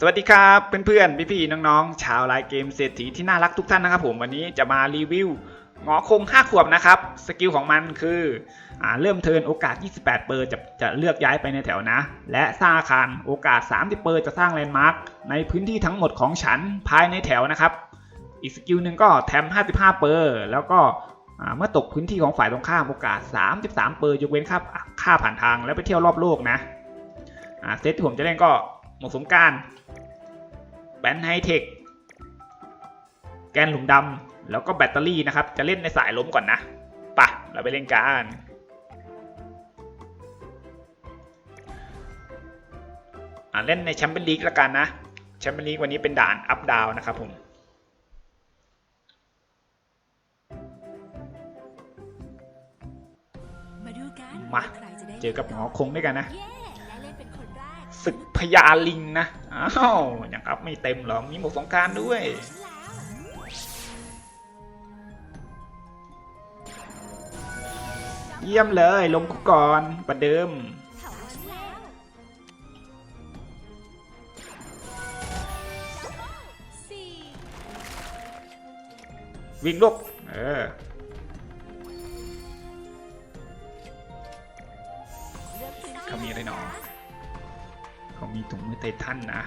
สวัสดีครับเพื่อนๆพี่ๆน้องๆ ชาวไลน์เกมเศรษฐีที่น่ารักทุกท่านนะครับผมวันนี้จะมารีวิวงอคง5ขวบนะครับสกิลของมันคืออเริ่มเทินโอกาส 28 เปอร์จะจะเลือกย้ายไปในแถวนะ และสร้างอาคารโอกาส 30 เปอร์จะสร้างแลนด์มาร์คในพื้นที่ทั้งหมดของฉันภายในแถวนะครับ อีกสกิลหนึ่งก็แถม 55 เปอร์แล้วก็เมื่อตกพื้นที่ของฝ่ายตรงข้ามโอกาส 33 เปอร์ยกเว้นค่าค่าผ่านทางแล้วไปเที่ยวรอบโลกนะเซตที่ผมจะเล่นก็ หมวกสงกรารแบนไฮเทคแกนหลุมดำแล้วก็แบตเตอรี่นะครับ จะเล่นในสายล้มก่อนนะปะเราไปเล่นกันอ่าเล่นในแชมเปี้ยนลีกละกันนะแชมเปี้ยนลีกวันนี้เป็นด่านอัพดาวนะครับผมมาดูกันมาใครจะได้เจอกับหมอคงด้วยกันนะ ศึกพญาลิงนะ อ้าวยังอัพไม่เต็มหรอ มีหมวกสงการด้วย เยี่ยมเลยลงคุกก่อนประเดิม วิ่งลูกเออเลือกพื้นที่เขามีอะไรหนอามีถุงมือไททันนะ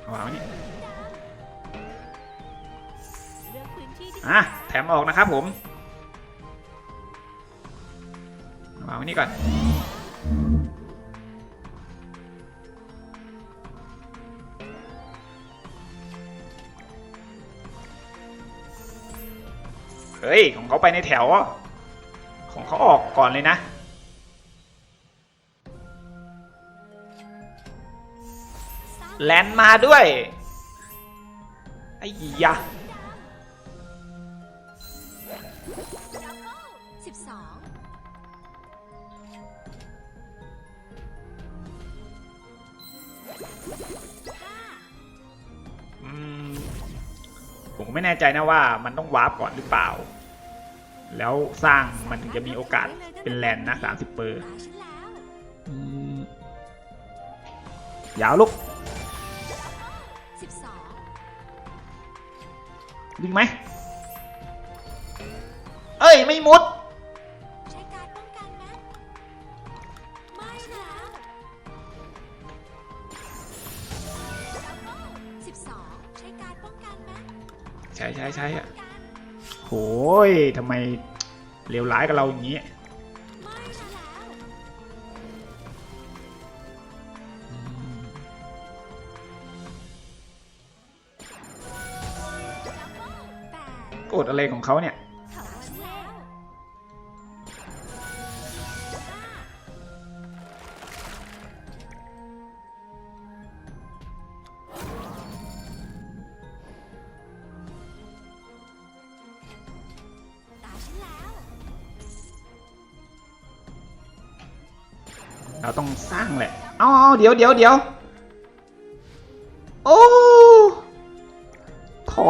เอาวางไว้นี่อะแถมออกนะครับผมเอาวางไว้นี่ก่อนเฮ้ย ของเขาไปในแถว ของเขาออกก่อนเลยนะ แลนมาด้วย ไอ้ยะสิบสองอืมผมก็ไม่แน่ใจนะว่ามันต้องวาร์ปก่อนหรือเปล่า แล้วสร้างมันถึงจะมีโอกาสเป็นแลนนะ30เปอร์ตาฉันแล้วอืมยาวลูก วิ่งไหมเอ้ย ไม่มุด ใช้การป้องกันนะ ไม่แล้วสิบสองใช้การป้องกันนะใช่ใช่ใช่อะป้องกันโหยทำไมเลวร้ายกับเราอย่างนี้ ดกดอะไรของเขาเนี่ยเราต้องสร้างแหละอ๋อเดี๋ยวเดี๋ยวเดี๋ยว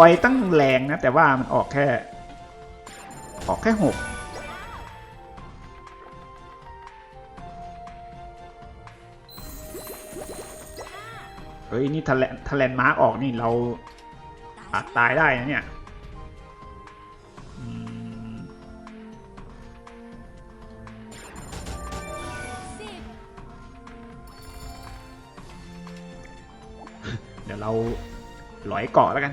อยตั้งแรงนะ แต่ว่ามันออกแค่ ออกแค่หกเฮ้ย นี่ทะเลทะเลนมาร์กออกนี่เราอาจตายได้นะเนี่ยเดี๋ยวเราหลอยเกาะแล้วกัน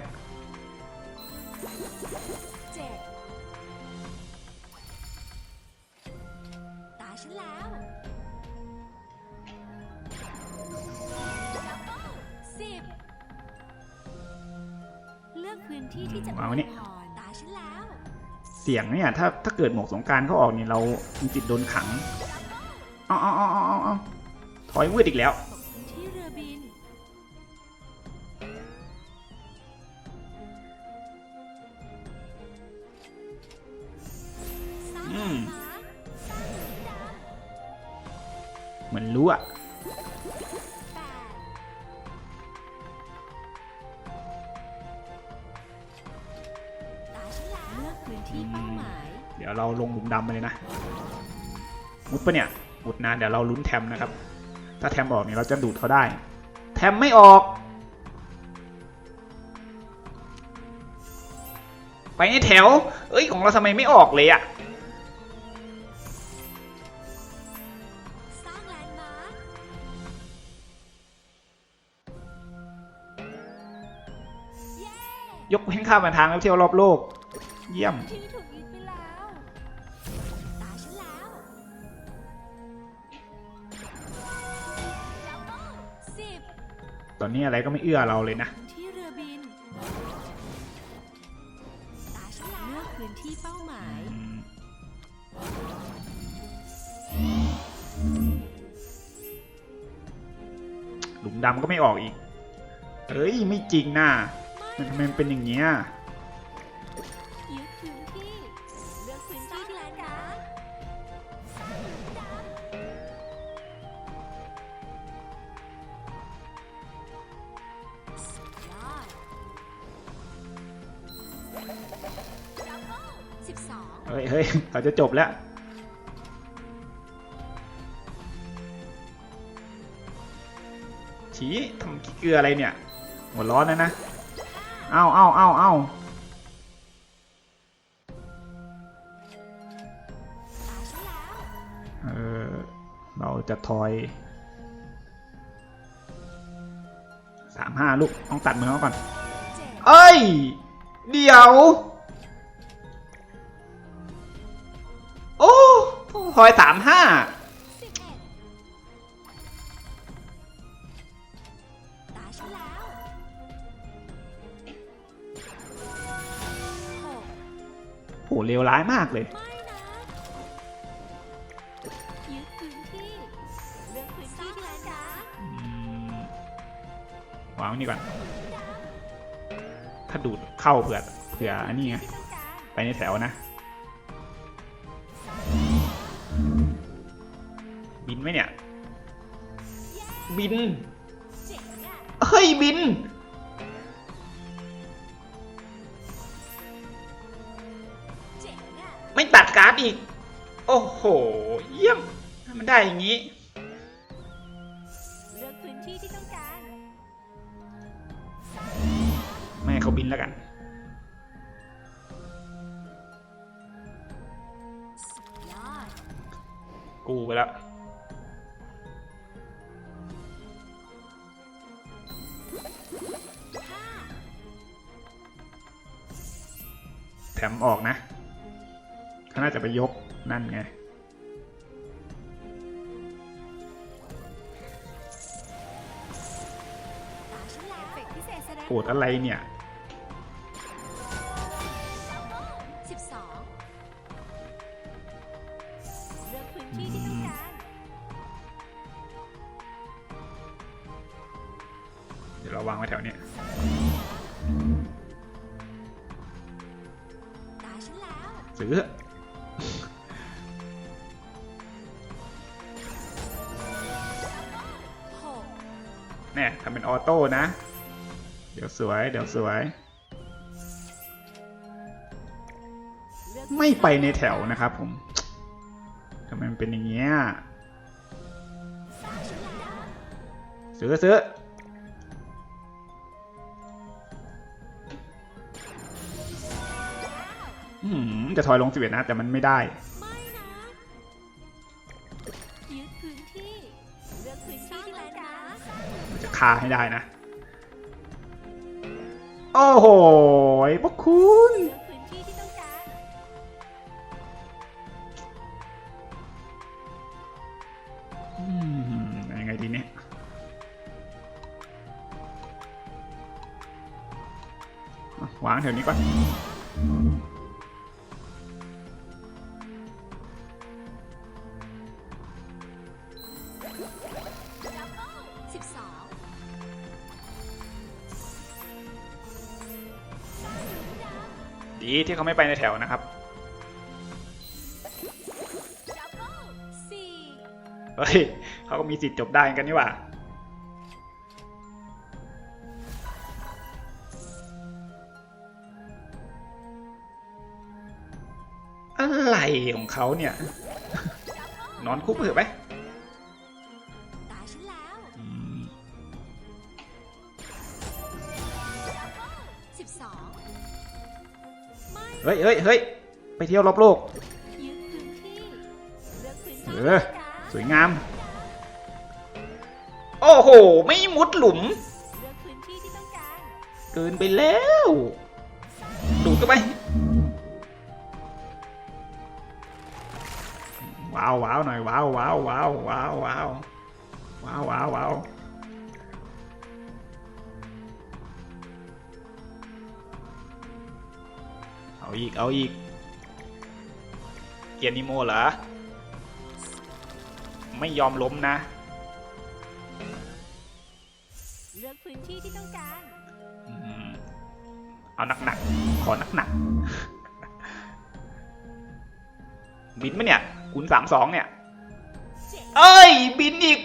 ที่ที่จะวางไว้นี่พรตาฉันแล้วเสียงเนี่ยถ้าถ้าเกิดหมวกสงกรารเขาออกนี่เรามีจิตโดนขังเอาเอาเอาเอาเอาเอาถอยมืดอีกแล้วต ที่เป้าหมายเดี๋ยวเราลงหลุมดำไปเลยนะมุดปะเนี่ยมุดนานเดี๋ยวเราลุ้นแทมนะครับสถ้าแทมออกเนี่ยเราจะดูดเขาได้ แทมไม่ออก ไปในแถว เอ้ยของเราทำไมไม่ออกเลยอะสร้างแลนด์มาร์คเย้ยกเว้นค่าผ่านทางแล้วเที่ยวรอบโลก เยี่ยม ที่ถูกยึดไปแล้วตาฉันแล้วดับเบิลสิบตอนนี้อะไรก็ไม่เอื้อเราเลยนะ ที่เรือบินตาฉันแล้วเลือกพื้นที่เป้าหมายอืมหลุมดำก็ไม่ออกอีก เอ้ย ไม่จริงนะมันทำไมมันเป็นอย่างเงี้ยยึ เฮ้ยเฮ้ยเขาจะจบแล้วฉีทำขี้เกลืออะไรเนี่ย หัวร้อนนะนะ เอ้าเอ้าเอ้าเอ้าเออเราจะทอยสามห้าลูก ต้องตัดมือเขาก่อนเจ็ดเอ้ย เดี๋ยว พอยสามห้าโหเลวร้ายมากเลยวางนี่ก่อน ถ้าดูดเข้าเผื่อเผื่ออันนี้ไง ไปในแถวนะ ไหมเนี่ย บินเจ๋งอะเฮ้ย บินเจ๋งอะไม่ตัดการ์ดอีก โอ้โห เยี่ยมถ้ามันได้อย่างนี้เลือกพื้นที่ที่ต้องการไม่ให้เขาบินแล้วกันสุดยอดกูไปแล้ว แถมออกนะเขาน่าจะไปยกนั่นไงตาฉันแล้วดงโกรธอะไรเนี่ยเดี๋ยวเราวางไว้แถวเนี้ ซื้อหกแน่ทำเป็นออโต้นะ เดี๋ยวสวย เดี๋ยวสวย ไม่ไปในแถวนะครับผมทำไมมันเป็นอย่างเงี้ยซื้อซื้อ จะถอยลงสิบเอ็ดนะ แต่มันไม่ได้ ไม่นะยึดพื้นที่เลือกพื้นที่ที่แลนด์มาร์คมันจะคาให้ได้นะ โอ้โหพวกคุณเลือกพื้นที่ที่ต้องการอืมยังไงดีเนี่ยอะวางแถวนี้ก่อน ที่เขาไม่ไปในแถวนะครับเบิลสี่เฮ้ยเขาก็มีสิทธิ์จบได้กันนี่หว่าอะไรของเขาเนี่ย นอนคุกเถอะไป เฮ้ยเฮ้ยเฮ้ยไปเที่ยวรอบโลก เออ สวยงาม โอ้โห ไม่มุดหลุมเลือกพื้นที่ที่ต้องการเกินไปแล้ว ดูดเข้าไป ว้าวว้าวหน่อย ว้าวว้าวว้าวว้าวว้าวว้าวว้าว อาอีก เอาอีก เกียร์นิโมเหรอ ไม่ยอมล้มนะ เลือกพื้นที่ที่ต้องการอืมเอาหนักๆ ขอหนักๆ บินไหมเนี่ยคูณสามสองเนี่ยเจ็ดเอ้ย บินอีก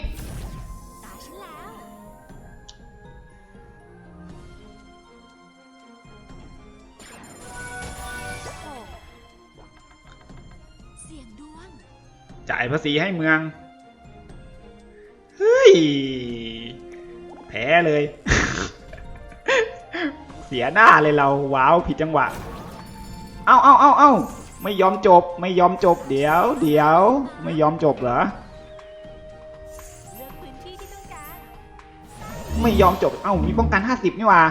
ายภาษีให้เมือง เฮ้ย แพ้เลย เสียหน้าเลยเรา ว้าวผิดจังหวะ เอ้าเอ้าเอ้าเอ้าไม่ยอมจบ ไม่ยอมจบ เดี๋ยว เดี๋ยว ไม่ยอมจบเหรอ ไม่ยอมจบ เอ้ามีป้องกัน 50 นี่ว่า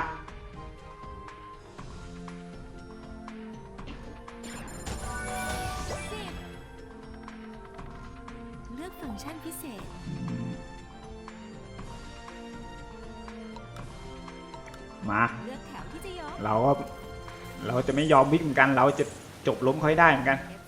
ชันพิเศษ มา เลือกแถวที่จะยกเราก็เราจะไม่ยอมวิ่งเหมือนกัน เราจะจบล้มเขาให้ได้เหมือนกัน เ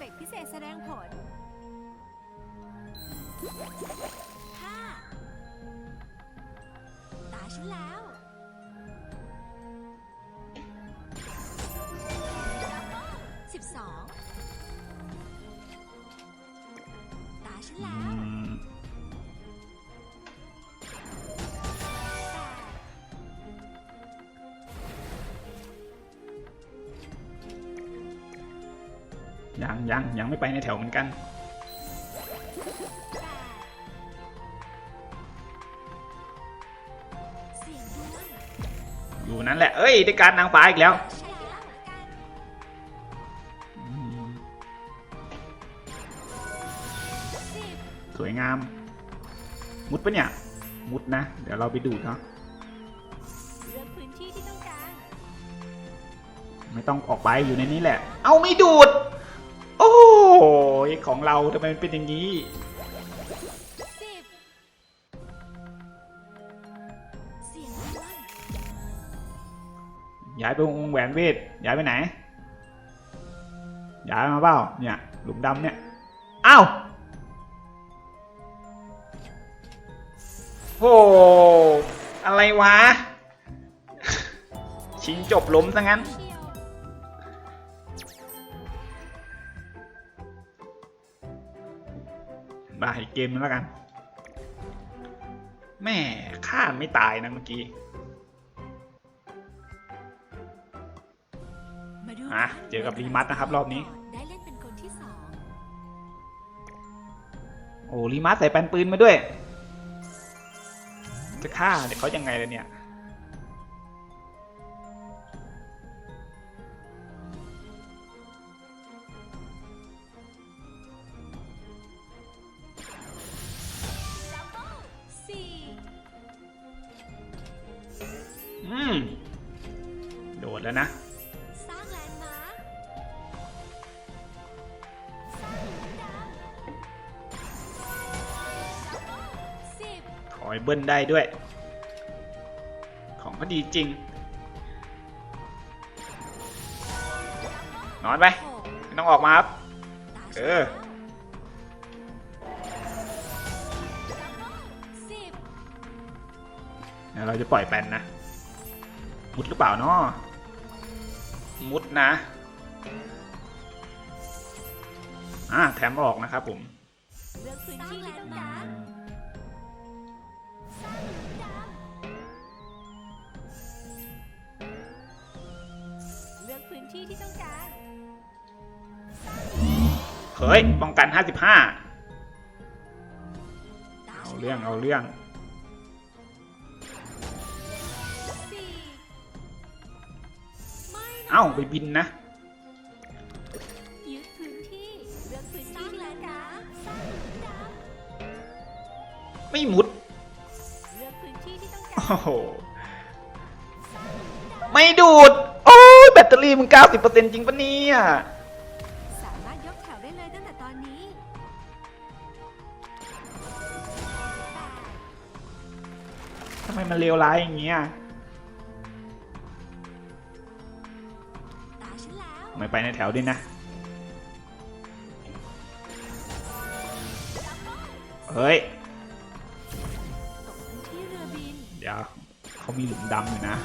ยังยังยังไม่ไปในแถวเหมือนกันแปดเสียงดวงอยู่นั้นแหละ เอ้ย ได้การดนางฟ้าอีกแล้วใช่แล้วกันสิบสวยงาม มุดปะเนี่ย มุดนะ เดี๋ยวเราไปดูดเนาะเลือกพื้นที่ที่ต้องการไม่ต้องออกไปอยู่ในนี้แหละ เอาไม่ดูดโอ้ ยของเราทำไมมันเป็นอย่างนี้ ย้ายไปวงแหวนเวท ย้ายไปไหน ย้ายมาเปล่า เนี่ย หลุมดำเนี่ย อ้าวโห อะไรวะ ชิงจบล้มซะงั้น เชียวมาอีกเกมนึงแล้วกัน แม่ฆ่าไม่ตายนะเมื่อกี้อะเจอกับรีมัตนะครับรอบนี้โอ้รีมาร์สใส่แปนปืนมาด้วย จะฆ่าเดี๋ยวเขายังไงเล่ะเนี่ย บิลได้ด้วย ของก็ดีจริง นอนไปไม่ต้องออกมาครับ เออเดี๋ยวเราจะปล่อยแปนนะ มุดหรือเปล่าเนาะมุดนะ อ่าแถมออกนะครับผมเลือกพื้นที่ที่ต้องการ เฮ้ยป้องกันห้าสิบห้าเอาเรื่องเอาเรื่องเอ้าไปบินนะไม่มุดโอ้โหไม่ดูด โอ้ยแบตเตอรี่มึง 90%จริงปะเนี่ย มมันเลวร้ายอย่างเงี้ยตาฉันแล้วไม่ไปในแถวด้วยนะ เฮ้ยตกพื้นที่เรือบินเดี๋ยวเขามีหลุมดำอยู่นะ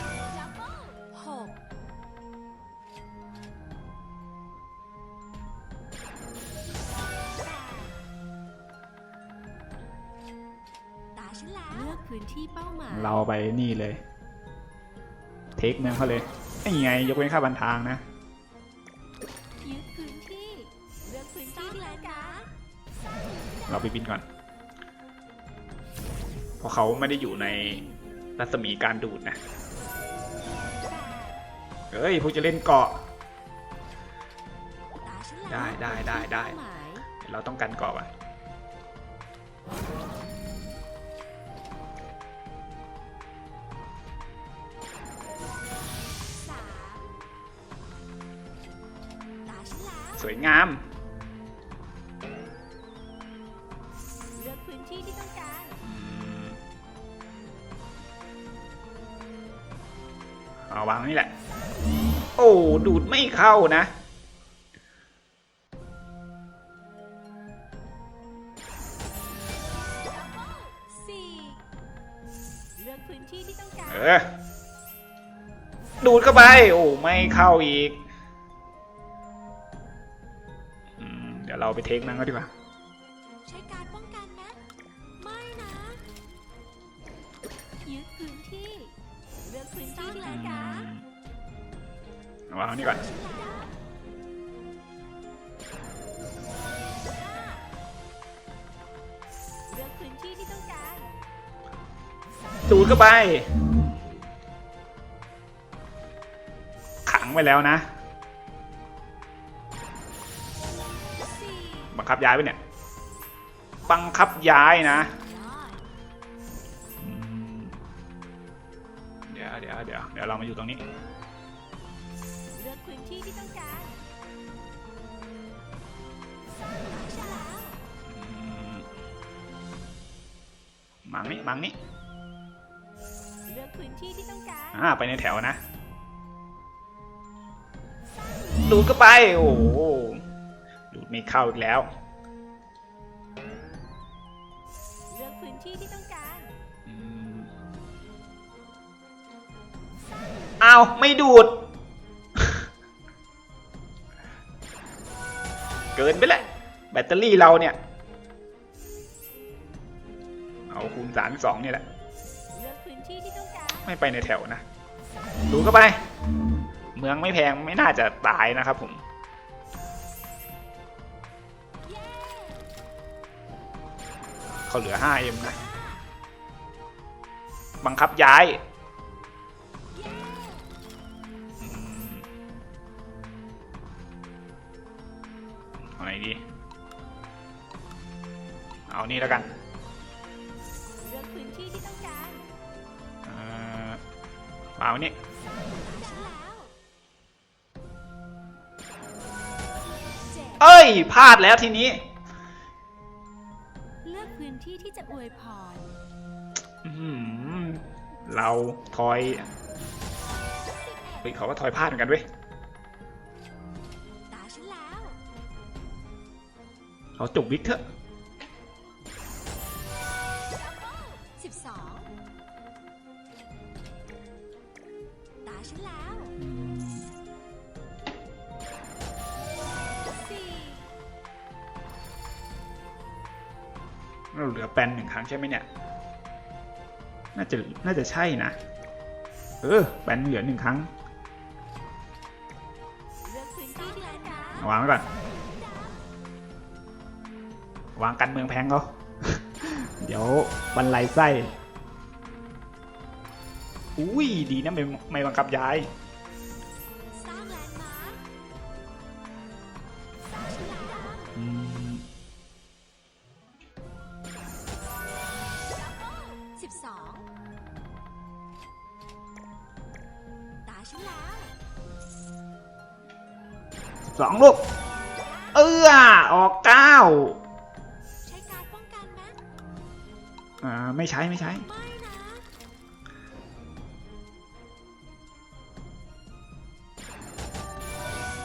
พื้นที่เป้าหมาย เราไปนี่เลย เทคเมืองเขาเลยนี่ไงยกเว้นค่าบันทางนะยึดพื้นที่เลือกพื้นที่ที่ต้องการเราไปบินก่อน เพราะเขาไม่ได้อยู่ในรัศมีการดูดนะเฮ้ยพวกจะเล่นเกาะตาฉันแล้วได้ได้ได้ได้เป้าหมายเดี๋ยวเราต้องกันเกาะอะ วสวยงาม เลือกพื้นที่ที่ต้องการ เอาวางนี่แหละ โอ้ดูดไม่เข้านะสี่เลือกพื้นที่ที่ต้องการ เออ ดูดเข้าไป โอ้ไม่เข้าอีก ไปเทคนั้นก็ดีกว่า ใช้การป้องกันไหมไม่นะยึดพื้นที่เลือกพื้นที่ที่ต้องการเอาวางอันนี้ก่อนเลือกพื้นที่ที่ต้องการดูดเข้าไป ขังไว้แล้วนะ งคับย้ายไปเนี่ยบังคับย้ายนะยอดอืมเดี๋ยวเดี๋ยวเดี๋ยวเดี๋ยวเรามาอยู่ตรงนี้เลือกพื้นที่ที่ต้องการตาฉันแล้วอืมมังนี่มังนี่เลือกพื้นที่ที่ต้องการอ่าไปในแถวนะดูดเข้าไป โอ้โหดูด ไม่เข้าอีกแล้ว เลือกพื้นที่ที่ต้องการอืมอ้าว ไม่ดูด เกินไปแหละแบตเตอรี่เราเนี่ย เอาคูณสามสองนี่แหละ เลือกพื้นที่ที่ต้องการไม่ไปในแถวนะ ดูเข้าไป เมืองไม่แพงไม่น่าจะตายนะครับผม เขาเหลือ 5M นะ บังคับย้ายเอืมเอาไหนดี เอานี่แล้วกันเลือกพื้นที่ที่ต้องการเอ่อเอานี่ตาฉันแล้วเอ้ย พลาดแล้วทีนี้ ที่ที่จะอวยพร อื้อหือเราทอยเฮ้ยเขาก็ทอยพลาดเหมือนกันเว้ยตาฉันแล้ว เขาจุกวิกเถอะ แปนหนึ่งครั้งใช่ไหมเนี่ย น่าจะ น่าจะใช่นะ เออ แปนเหลือหนึ่งครั้งเลือกพื้นที่ที่ต้องการเอาวางไว้ก่อน วางกันเมืองแพงเขาเดี๋ยวบรรลัยไส้ อุ้ย ดีนะไม่ไม่บังคับย้าย สองลูก เอื้อออกเก้าใช้การป้องกันไหมอ่าไม่ใช้ไม่ใช้ ไม่นะ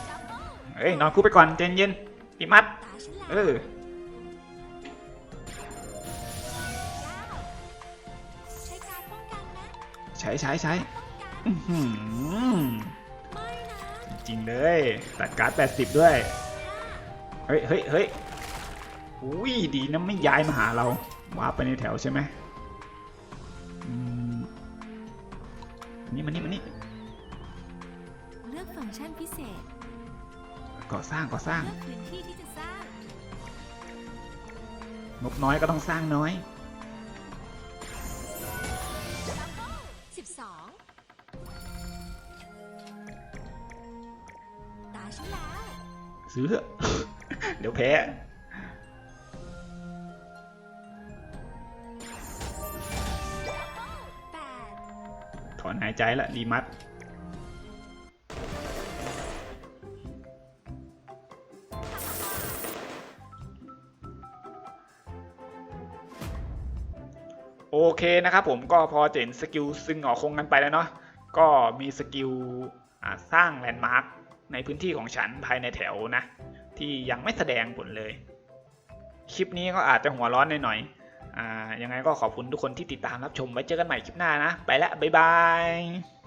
ดับเบิลเอ้ยนอนคู่ไปก่อนเจนเย็นพี่มัด ตาฉันแล้วเออใช้การป้องกันไหมใช้ใช้ใช้ป้องกันอื้อหือไม่นะ จริงเลยตัดการ์ดแปดสิบด้วย เฮ้ยเฮ้ยเฮ้ยอุ้ยดีนะไม่ย้ายมาหาเราว้าร์ปไปในแถวใช่ไหมอืมนี่มานี่มานี่เลือกฟังก์ชันพิเศษก่อสร้างก่อสร้างเลือกพื้นที่ที่จะสร้างงบน้อยก็ต้องสร้างน้อย ซื้อเถอะเดี๋ยวแพ้ถอนหายใจละดีมัดโอเคนะครับผมก็พอจะเห็นสกิลซึ่งหงอคงกันไปแล้วเนาะก็มีสกิลสร้างแลนด์มาร์ค ในพื้นที่ของฉันภายในแถวนะ ที่ยังไม่แสดงผลเลย คลิปนี้ก็อาจจะหัวร้อนหน่อยๆอ่ายังไงก็ขอบคุณทุกคนที่ติดตามรับชมไว้เจอกันใหม่คลิปหน้านะ ไปละบ๊ายบาย